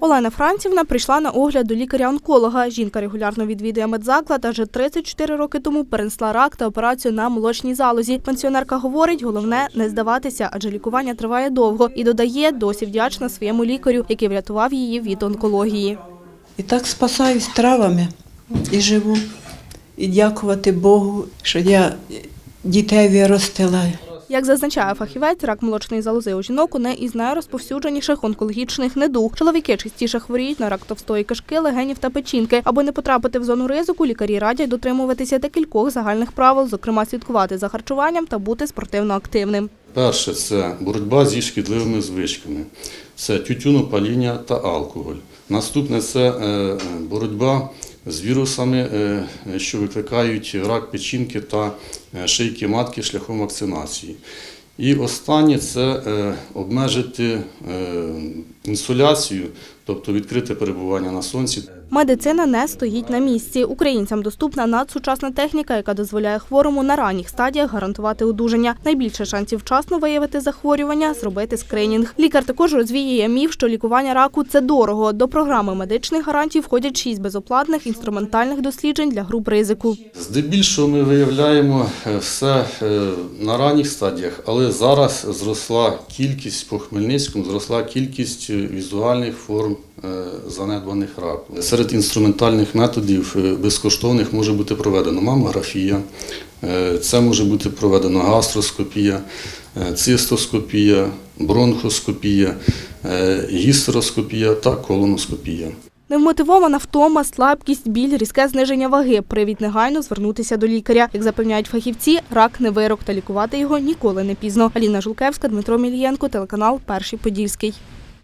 Олена Францівна прийшла на огляд до лікаря-онколога. Жінка регулярно відвідує медзаклад, адже 34 роки тому перенесла рак та операцію на молочній залозі. Пенсіонерка говорить, головне не здаватися, адже лікування триває довго. І додає, досі вдячна своєму лікарю, який врятував її від онкології. І так спасаюсь травами і живу. І дякувати Богу, що я дітей виростила. Як зазначає фахівець, рак молочної залози у жінок не із найрозповсюдженіших онкологічних недуг. Чоловіки частіше хворіють на рак товстої кишки, легенів та печінки. Аби не потрапити в зону ризику, лікарі радять дотримуватися декількох загальних правил, зокрема слідкувати за харчуванням та бути спортивно активним. Перше це боротьба зі шкідливими звичками, це тютюнопаління та алкоголь. Наступне це е, боротьба з вірусами, е, що викликають рак печінки та е, шийки матки шляхом вакцинації. І останнє це е, обмежити інсуляцію, тобто відкрите перебування на сонці. Медицина не стоїть на місці. Українцям доступна надсучасна техніка, яка дозволяє хворому на ранніх стадіях гарантувати одужання. Найбільше шансів вчасно виявити захворювання, зробити скринінг. Лікар також розвіює міф, що лікування раку це дорого. До програми медичних гарантій входять шість безоплатних інструментальних досліджень для груп ризику. Здебільшого ми виявляємо е, все е, на ранніх стадіях, але зараз зросла кількість по Хмельницькому, зросла кількість е, візуальних форм занедбаних раку. Серед інструментальних методів е, безкоштовних може бути проведена мамографія, е, це може бути проведена гастроскопія, е, цистоскопія, бронхоскопія, гістероскопія та колоноскопія. Невмотивована втома, слабкість, біль, різке зниження ваги. Привід негайно звернутися до лікаря. Як запевняють фахівці, рак не вирок та лікувати його ніколи не пізно. Аліна Жулкевська, Дмитро Мілієнко, телеканал Перший Подільський.